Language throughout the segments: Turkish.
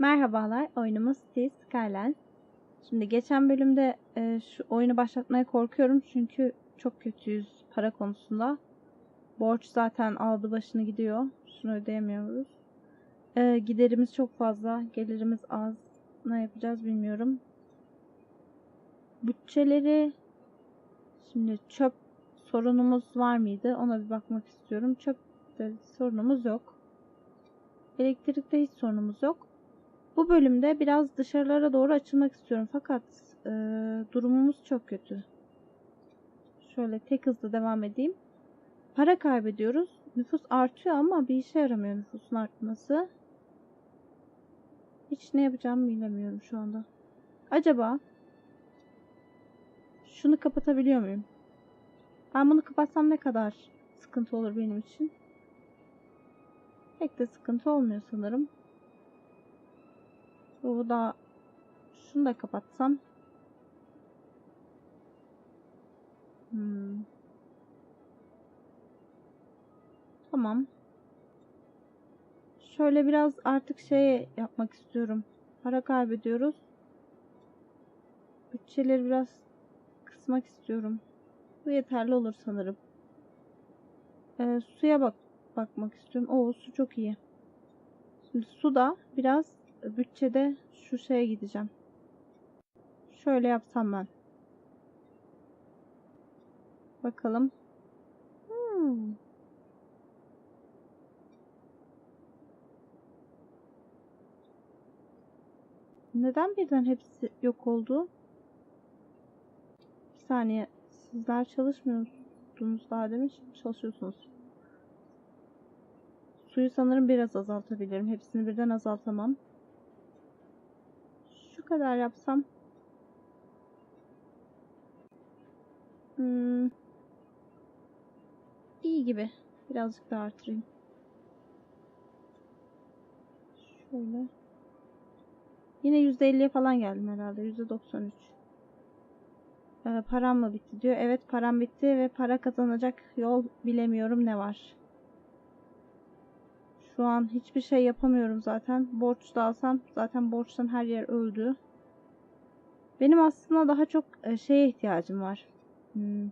Merhabalar, oyunumuz Cities Skylines. Şimdi geçen bölümde e, şu oyunu başlatmaya korkuyorum çünkü çok kötüyüz para konusunda. Borç zaten aldı başını gidiyor. Şunu ödeyemiyoruz. E, giderimiz çok fazla, gelirimiz az. Ne yapacağız bilmiyorum. Bütçeleri şimdi çöp sorunumuz var mıydı? Ona bir bakmak istiyorum. Çöp sorunumuz yok. Elektrikte hiç sorunumuz yok. Bu bölümde biraz dışarılara doğru açılmak istiyorum. Fakat e, durumumuz çok kötü. Şöyle tek hızlı devam edeyim. Para kaybediyoruz. Nüfus artıyor ama bir işe yaramıyor nüfusun artması. Hiç ne yapacağımı bilemiyorum şu anda. Acaba şunu kapatabiliyor muyum? Ben bunu kapatsam ne kadar sıkıntı olur benim için? Pek de sıkıntı olmuyor sanırım. Bu da şunu da kapatsam. Hmm. Tamam. Şöyle biraz artık şey yapmak istiyorum. Para kaybediyoruz. Bütçeleri biraz kısmak istiyorum. Bu yeterli olur sanırım. Ee, suya bak bakmak istiyorum. Oo su çok iyi. Şimdi su da biraz bütçede şu şeye gideceğim. Şöyle yapsam ben. Bakalım. Hmm. Neden birden hepsi yok oldu? Bir saniye. Sizler çalışmıyorsunuz daha demiş. Çalışıyorsunuz. Suyu sanırım biraz azaltabilirim. Hepsini birden azaltamam. Kadar yapsam. Hmm. İyi gibi. Birazcık daha artırayım. Şöyle. Yine %50'ye falan geldim herhalde. %93. Ee, param mı bitti diyor. Evet param bitti ve para kazanacak yol bilemiyorum ne var. Şu an hiçbir şey yapamıyorum zaten. Borç da alsam zaten borçtan her yer öldü. Benim aslında daha çok e, şeye ihtiyacım var. Hmm.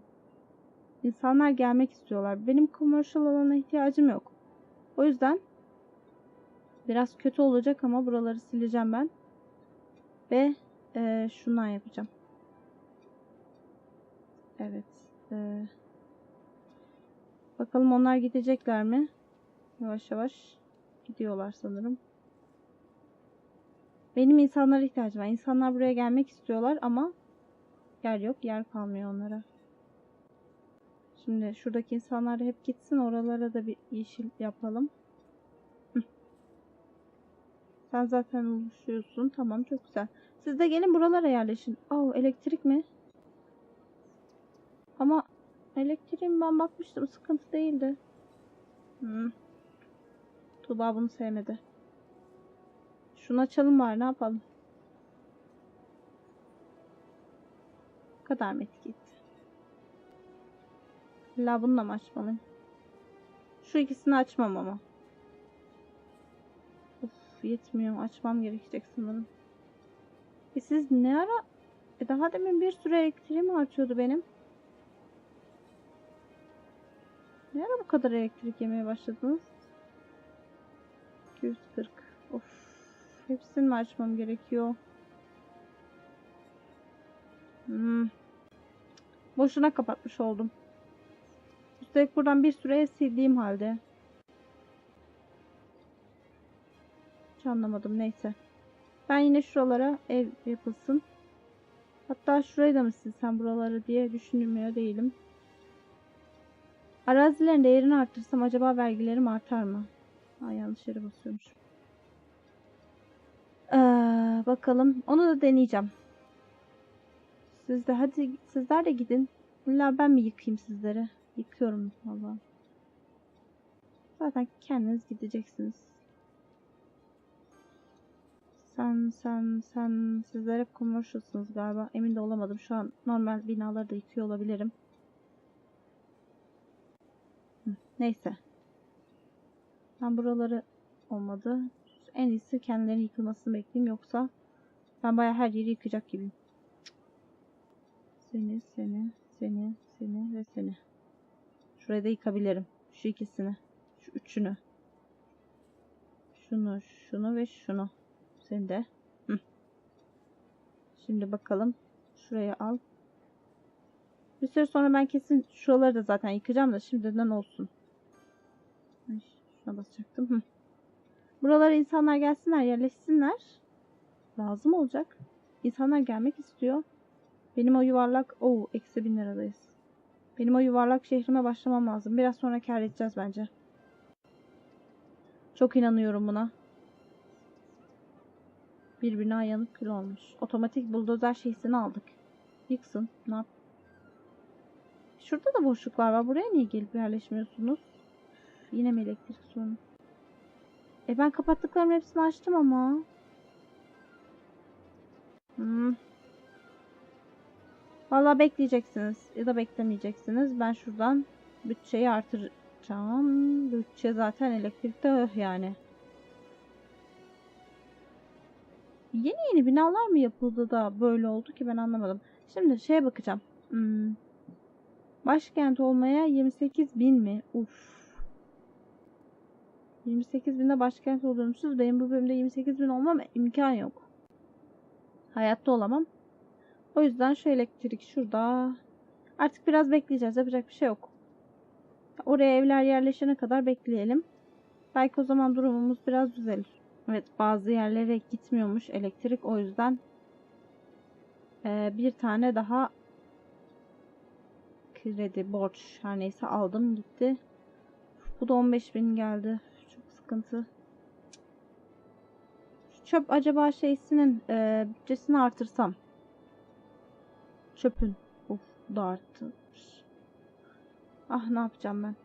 İnsanlar gelmek istiyorlar. Benim commercial alana ihtiyacım yok. O yüzden biraz kötü olacak ama buraları sileceğim ben. Ve e, şundan yapacağım. Evet. E, bakalım onlar gidecekler mi? Yavaş yavaş gidiyorlar sanırım. Benim insanlara ihtiyacım var. İnsanlar buraya gelmek istiyorlar ama yer yok. Yer kalmıyor onlara. Şimdi şuradaki insanlar hep gitsin. Oralara da bir yeşil yapalım. Sen zaten oluşuyorsun. Tamam çok güzel. Siz de gelin buralara yerleşin. Oh elektrik mi? Ama elektriğin ben bakmıştım. Sıkıntı değildi. Tuğba bunu sevmedi. Şunu açalım var ne yapalım. Bu kadar mı etiket? İlla bununla mı açmalıyım? Şu ikisini açmam ama. Of yetmiyor. Açmam gerekecek sanırım. E siz ne ara... E daha demin bir sürü elektriğim harcıyordu benim. Ne ara bu kadar elektrik yemeye başladınız? 240. Of. Hepsini mi açmam gerekiyor? Hmm. Boşuna kapatmış oldum. Üstelik buradan bir süre sildiğim halde. Hiç anlamadım neyse. Ben yine şuralara ev yapılsın. Hatta şurayı da mı silsem buraları diye düşünmüyor değilim. Arazilerin değerini arttırsam acaba vergilerim artar mı? Aa, yanlış yere basıyormuş. Ee, bakalım. Onu da deneyeceğim. Siz de hadi sizler de gidin. İlla ben mi yıkayayım sizleri? Yıkıyorum valla. Zaten kendiniz gideceksiniz. Sen sen sen sizler hep konuşuyorsunuz galiba. Emin de olamadım. Şu an normal binaları da yıkıyor olabilirim. Neyse. Ben buraları olmadı. En iyisi kendilerinin yıkılmasını bekleyeyim yoksa ben bayağı her yeri yıkacak gibiyim. Seni, seni, seni, seni ve seni. Şurayı da yıkabilirim. Şu ikisini. Şu üçünü. Şunu, şunu ve şunu. Seni de. Hı. Şimdi bakalım. Şuraya al. Bir süre sonra ben kesin şuraları da zaten yıkacağım da şimdiden olsun. Şuna basacaktım. Buralara insanlar gelsinler, yerleşsinler. Lazım olacak. İnsanlar gelmek istiyor. Benim o yuvarlak... Oo, eksi bin liradayız. Benim o yuvarlak şehrime başlamam lazım. Biraz sonra kar edeceğiz bence. Çok inanıyorum buna. Bir bina yanıp kül olmuş. Otomatik buldozer şeysini aldık. Yıksın. Ne yap? Şurada da boşluklar var. Buraya niye gelip yerleşmiyorsunuz? Yine mi elektrik sorunu? E ben kapattıklarımın hepsini açtım ama. Hmm. Vallahi bekleyeceksiniz ya da beklemeyeceksiniz. Ben şuradan bütçeyi artıracağım. Bütçe zaten elektrikte öh yani. Yeni yeni binalar mı yapıldı da böyle oldu ki ben anlamadım. Şimdi şeye bakacağım. Hmm. Başkent olmaya 28 bin mi? Uf. 28 binde başkent oluyormuşuz. Benim bu bölümde 28 bin olmam imkan yok. Hayatta olamam. O yüzden şu elektrik şurada. Artık biraz bekleyeceğiz. Yapacak bir şey yok. Oraya evler yerleşene kadar bekleyelim. Belki o zaman durumumuz biraz düzelir. Evet bazı yerlere gitmiyormuş elektrik. O yüzden e, bir tane daha kredi, borç her neyse aldım gitti. Bu da 15 bin geldi. Sıkıntı. Şu çöp acaba şeysinin e, bütçesini artırsam. Çöpün. Of da arttı. Ah ne yapacağım ben.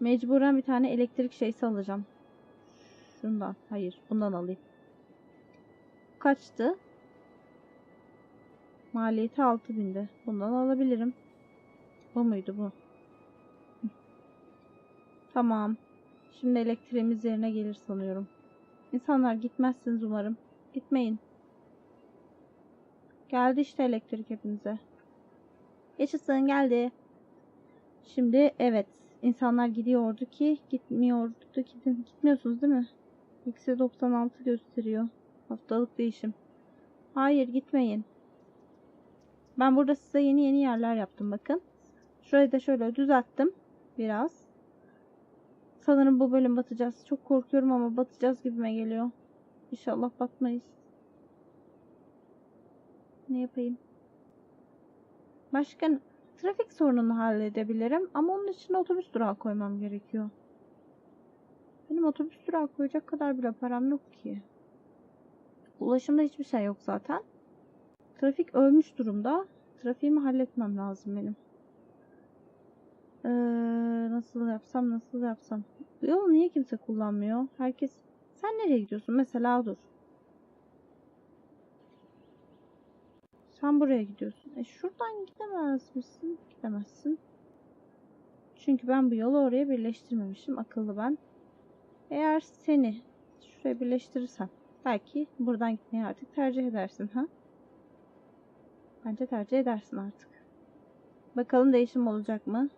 Mecburen bir tane elektrik şeysi alacağım. Şundan. Hayır. Bundan alayım. Kaçtı? Maliyeti 6000'de. Bundan alabilirim. Bu muydu bu? Tamam. Şimdi elektriğimiz yerine gelir sanıyorum. İnsanlar gitmezsiniz umarım. Gitmeyin. Geldi işte elektrik hepinize. Yaşasın geldi. Şimdi evet. insanlar gidiyordu ki gitmiyordu ki gitmiyorsunuz değil mi? Eksi 96 gösteriyor. Haftalık değişim. Hayır gitmeyin. Ben burada size yeni yeni yerler yaptım bakın. Şurayı da şöyle düzelttim. Biraz. Sanırım bu bölüm batacağız. Çok korkuyorum ama batacağız gibime geliyor. İnşallah batmayız. Ne yapayım? Başka trafik sorununu halledebilirim ama onun için otobüs durağı koymam gerekiyor. Benim otobüs durağı koyacak kadar bile param yok ki. Ulaşımda hiçbir şey yok zaten. Trafik ölmüş durumda. Trafiğimi halletmem lazım benim. Ee, nasıl yapsam nasıl yapsam. Bu yolu niye kimse kullanmıyor? Herkes sen nereye gidiyorsun? Mesela dur. Sen buraya gidiyorsun. E şuradan gidemez misin? Gidemezsin. Çünkü ben bu yolu oraya birleştirmemişim. Akıllı ben. Eğer seni şuraya birleştirirsem belki buradan gitmeyi artık tercih edersin ha? Bence tercih edersin artık. Bakalım değişim olacak mı?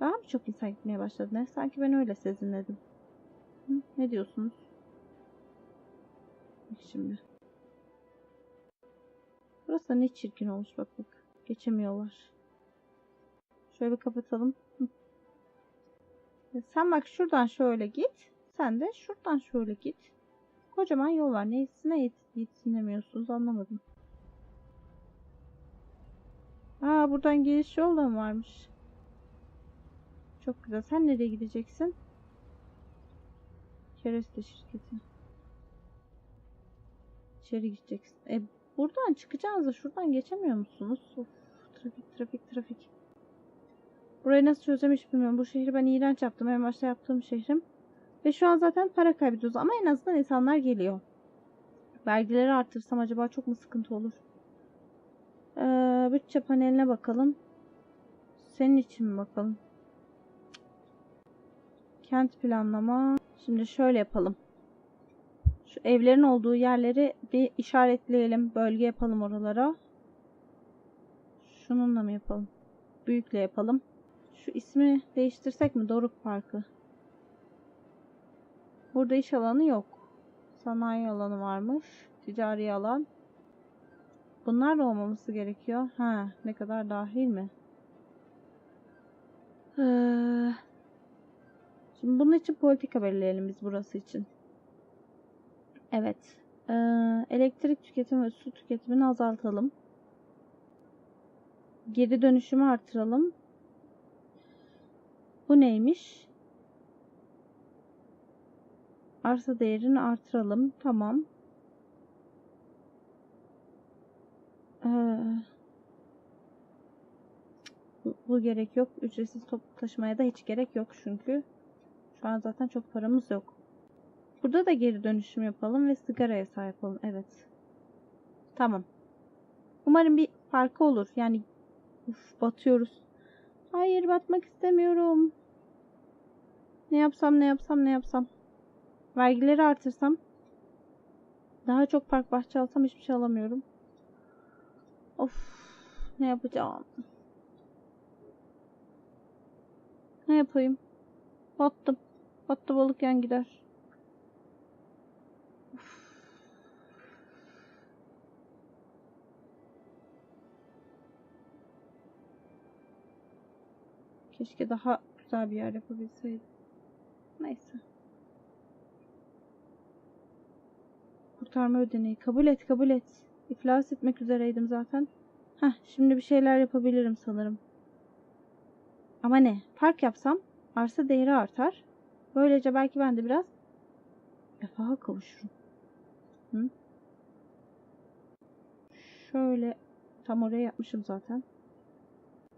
Daha mı çok insan gitmeye başladı ne? Sanki ben öyle sezinledim. Hı? Ne diyorsunuz? Bak şimdi. Burası da ne çirkin olmuş bak bak. Geçemiyorlar. Şöyle bir kapatalım. Hı. Ya Sen bak şuradan şöyle git. Sen de şuradan şöyle git. Kocaman yol var. Neyisine yet anlamadım. Aa buradan giriş yol da mı varmış? Çok güzel. Sen nereye gideceksin? Kereste şirketi. İçeri gideceksin. E buradan çıkacağınız da şuradan geçemiyor musunuz? Of, trafik trafik trafik. Burayı nasıl çözeceğim hiç bilmiyorum. Bu şehri ben iğrenç yaptım. En başta yaptığım şehrim. Ve şu an zaten para kaybediyoruz. Ama en azından insanlar geliyor. Vergileri artırsam acaba çok mu sıkıntı olur? Ee, bütçe paneline bakalım. Senin için mi bakalım? Kent planlama. Şimdi şöyle yapalım. Şu evlerin olduğu yerleri bir işaretleyelim. Bölge yapalım oralara. Şununla mı yapalım? Büyükle yapalım. Şu ismi değiştirsek mi? Doruk Parkı. Burada iş alanı yok. Sanayi alanı varmış. Ticari alan. Bunlar da olmaması gerekiyor. Ha, ne kadar dahil mi? Ee, şimdi bunun için politika belirleyelim biz burası için. Evet. Ee, elektrik tüketimi ve su tüketimini azaltalım. Geri dönüşümü artıralım. Bu neymiş? Arsa değerini artıralım. Tamam. Ee, bu, bu gerek yok. Ücretsiz toplu taşımaya da hiç gerek yok çünkü şu an zaten çok paramız yok. Burada da geri dönüşüm yapalım ve sigaraya sahip olun. Evet. Tamam. Umarım bir farkı olur. Yani uf, batıyoruz. Hayır batmak istemiyorum. Ne yapsam ne yapsam ne yapsam. Vergileri artırsam. Daha çok park bahçe alsam hiçbir şey alamıyorum. Of. Ne yapacağım? Ne yapayım? Battım. Battı balık yan gider. Keşke daha güzel bir yer yapabilseydim. Neyse. Kurtarma ödeneği. Kabul et, kabul et. İflas etmek üzereydim zaten. Heh, şimdi bir şeyler yapabilirim sanırım. Ama ne? Park yapsam arsa değeri artar. Böylece belki ben de biraz refaha kavuşurum. Hı? Şöyle tam oraya yapmışım zaten.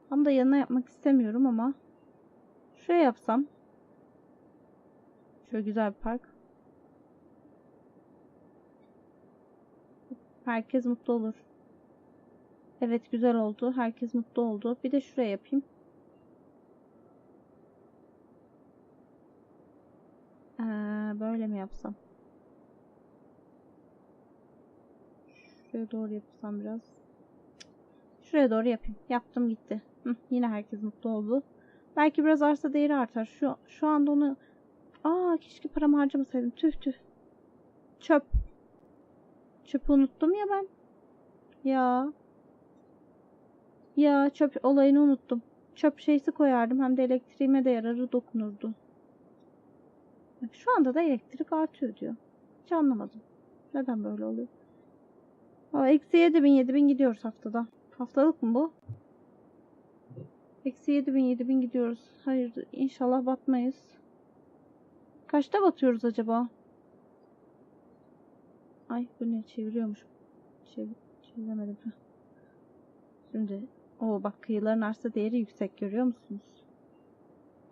Tam da yanına yapmak istemiyorum ama şuraya yapsam şöyle güzel bir park. Herkes mutlu olur. Evet güzel oldu. Herkes mutlu oldu. Bir de şuraya yapayım. Böyle mi yapsam? Şuraya doğru yapsam biraz. Şuraya doğru yapayım. Yaptım gitti. Hı, yine herkes mutlu oldu. Belki biraz arsa değeri artar. Şu şu anda onu Aa keşke paramı harcamasaydım. Tüh tüh. Çöp. Çöpü unuttum ya ben. Ya. Ya çöp olayını unuttum. Çöp şeysi koyardım. Hem de elektriğime de yararı dokunurdu. Şu anda da elektrik artıyor diyor. Hiç anlamadım. Neden böyle oluyor? Aa, eksi 7000 7000 gidiyoruz haftada. Haftalık mı bu? Eksi 7000 7000 gidiyoruz. Hayır inşallah batmayız. Kaçta batıyoruz acaba? Ay bu ne çeviriyormuş. Çevir, çeviremedim. Şimdi o bak kıyıların arsa değeri yüksek görüyor musunuz?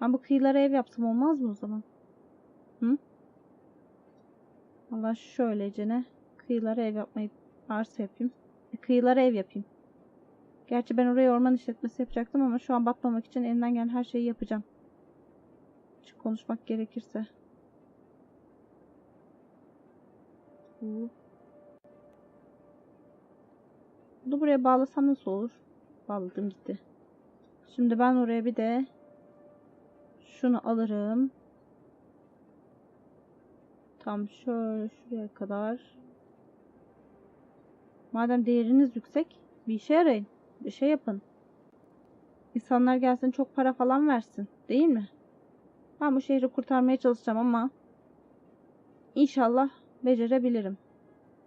Ben bu kıyılara ev yapsam olmaz mı o zaman? Hı? Allah şöylecene kıyılara ev yapmayı arsa yapayım. E, kıyılara ev yapayım. Gerçi ben oraya orman işletmesi yapacaktım ama şu an batmamak için elimden gelen her şeyi yapacağım. Açık konuşmak gerekirse. Bu. Bunu buraya bağlasam nasıl olur? Bağladım gitti. Şimdi ben oraya bir de şunu alırım. Tam şöyle şuraya kadar. Madem değeriniz yüksek bir işe yarayın. Bir şey yapın. İnsanlar gelsin çok para falan versin. Değil mi? Ben bu şehri kurtarmaya çalışacağım ama inşallah becerebilirim.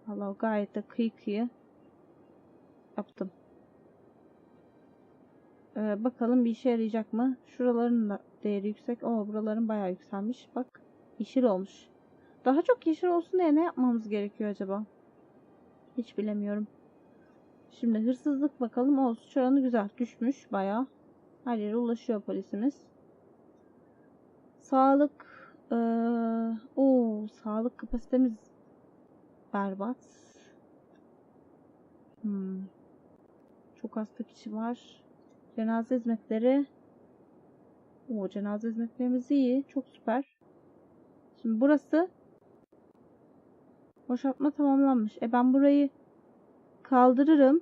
Allah gayet de kıyı kıyı yaptım. Ee, bakalım bir işe yarayacak mı? Şuraların da değeri yüksek. Oo buraların bayağı yükselmiş. Bak yeşil olmuş. Daha çok yeşil olsun diye ne yapmamız gerekiyor acaba? Hiç bilemiyorum. Şimdi hırsızlık bakalım. O suç güzel. Düşmüş bayağı. Her yere ulaşıyor polisimiz. Sağlık. Ee, o sağlık kapasitemiz berbat. Hmm. Çok hasta kişi var. Cenaze hizmetleri O cenaze hizmetlerimiz iyi. Çok süper. Şimdi burası boşaltma tamamlanmış. E ben burayı kaldırırım.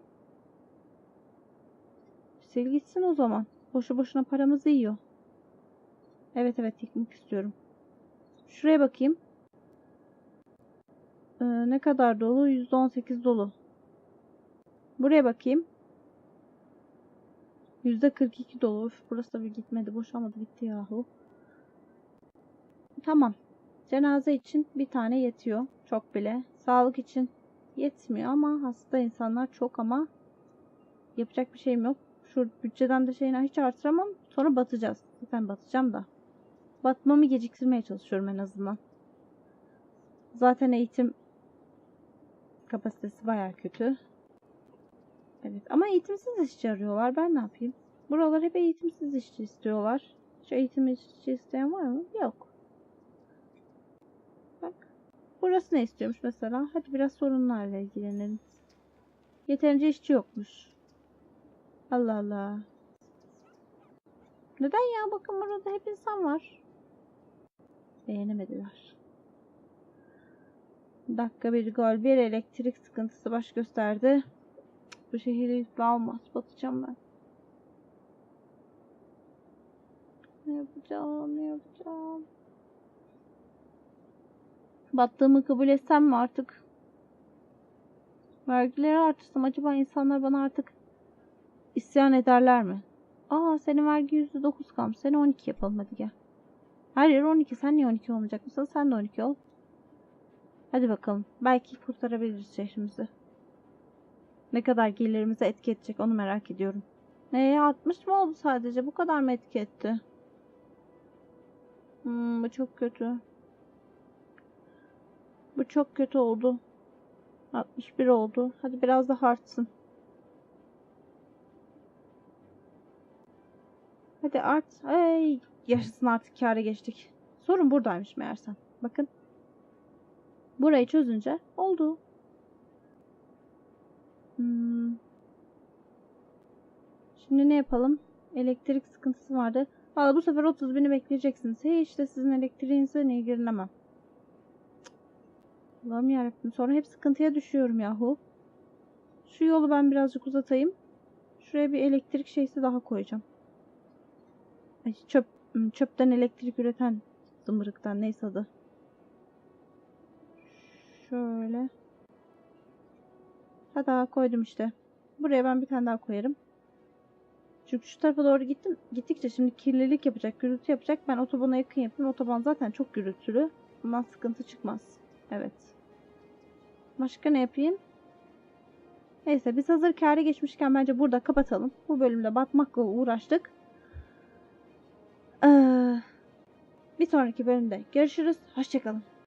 Sil gitsin o zaman. Boşu boşuna paramızı yiyor. Evet evet yıkmak istiyorum. Şuraya bakayım. Ee, ne kadar dolu? %18 dolu. Buraya bakayım. %42 dolu. Üf, burası da bir gitmedi. Boşalmadı. Bitti yahu. Tamam. Cenaze için bir tane yetiyor. Çok bile. Sağlık için yetmiyor ama hasta insanlar çok ama yapacak bir şeyim yok. Şu bütçeden de şeyini hiç artıramam. Sonra batacağız. Zaten batacağım da. Batmamı geciktirmeye çalışıyorum en azından. Zaten eğitim kapasitesi baya kötü. Evet ama eğitimsiz işçi arıyorlar. Ben ne yapayım? Buralar hep eğitimsiz işçi istiyorlar. Hiç eğitim işçi isteyen var mı? Yok. Bak. Burası ne istiyormuş mesela? Hadi biraz sorunlarla ilgilenelim. Yeterince işçi yokmuş. Allah Allah. Neden ya? Bakın burada hep insan var. Beğenemediler. Dakika bir gol. Bir elektrik sıkıntısı baş gösterdi. Bu şehirde yüklü olmaz. Batacağım ben. Ne yapacağım? Ne yapacağım? Battığımı kabul etsem mi artık? Vergileri artırsam acaba insanlar bana artık isyan ederler mi? Aa senin vergi %9 kalmış. Seni 12 yapalım hadi gel. Her yer 12. Sen niye 12 olmayacak mısın? Sen de 12 ol. Hadi bakalım. Belki kurtarabiliriz şehrimizi. Ne kadar gelirimize etki edecek onu merak ediyorum. Ne 60 mı oldu sadece? Bu kadar mı etki etti? Hmm, bu çok kötü. Bu çok kötü oldu. 61 oldu. Hadi biraz daha artsın. Hadi art. Ay, yaşasın artık kâra geçtik. Sorun buradaymış meğersem. Bakın. Burayı çözünce oldu. Hmm. Şimdi ne yapalım? Elektrik sıkıntısı vardı. Valla bu sefer 30 bini bekleyeceksiniz. Hey işte sizin elektriğinize ilgilenemem. Allah'ım yarabbim. Sonra hep sıkıntıya düşüyorum yahu. Şu yolu ben birazcık uzatayım. Şuraya bir elektrik şeysi daha koyacağım. Ay, çöp, çöpten elektrik üreten zımbırıktan neyse adı. Şöyle. Hadi koydum işte. Buraya ben bir tane daha koyarım. Çünkü şu tarafa doğru gittim. Gittikçe şimdi kirlilik yapacak, gürültü yapacak. Ben otobana yakın yapayım. Otoban zaten çok gürültülü. Bundan sıkıntı çıkmaz. Evet. Başka ne yapayım? Neyse biz hazır kâra geçmişken bence burada kapatalım. Bu bölümde batmakla uğraştık. Ee, bir sonraki bölümde görüşürüz. Hoşçakalın.